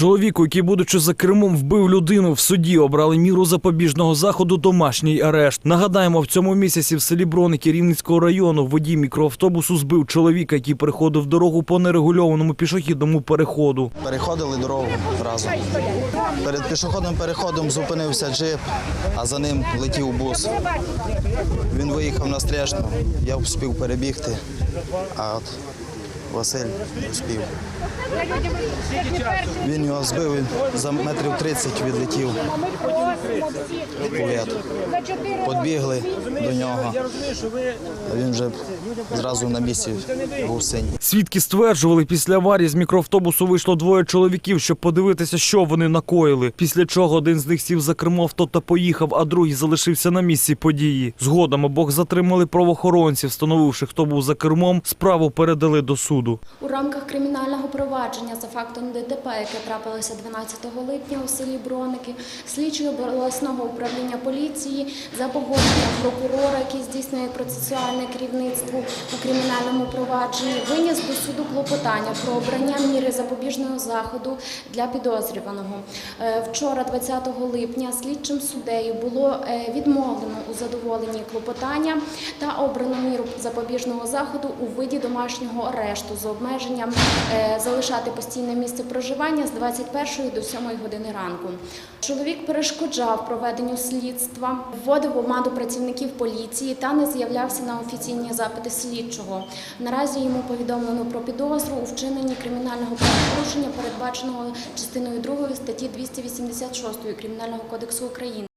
Чоловіку, який, будучи за кермом, вбив людину в суді, обрали міру запобіжного заходу домашній арешт. Нагадаємо, в цьому місяці в селі Броники Рівненського району водій мікроавтобусу збив чоловіка, який переходив дорогу по нерегульованому пішохідному переходу. Переходили дорогу разом. Перед пішохідним переходом зупинився джип, а за ним летів бус. Він виїхав на стрежну, я встиг перебігти, а от Василь встиг. Він його збив, він за метрів 30 відлетів. в повіт. Подбігли до нього, а він вже зразу на місці був синій. Свідки стверджували, після аварії з мікроавтобусу вийшло двоє чоловіків, щоб подивитися, що вони накоїли. Після чого один з них сів за кермо авто та поїхав, а другий залишився на місці події. Згодом обох затримали правоохоронці, встановивши, хто був за кермом, справу передали до суду. У рамках кримінального провадження за фактом ДТП, яке трапилося 12 липня у селі Броники, слідчий обласного управління поліції за погодженням прокурора, який здійснює процесуальне керівництво у кримінальному провадженні, виніс до суду клопотання про обрання міри запобіжного заходу для підозрюваного. Е, Вчора, 20 липня, слідчим суддею було е, відмовлено у задоволенні клопотання та обрано міру запобіжного заходу у виді домашнього арешту з обмеженням е, залишати постійне місце проживання з 21 до 7 години ранку. Чоловік перешкоджав проведенню слідства, вводив в працівників поліції та не з'являвся на офіційні запити слідчого. Наразі йому повідомлено про підозру у вчиненні кримінального правопорушення, передбаченого частиною 2 статті 286 Кримінального кодексу України.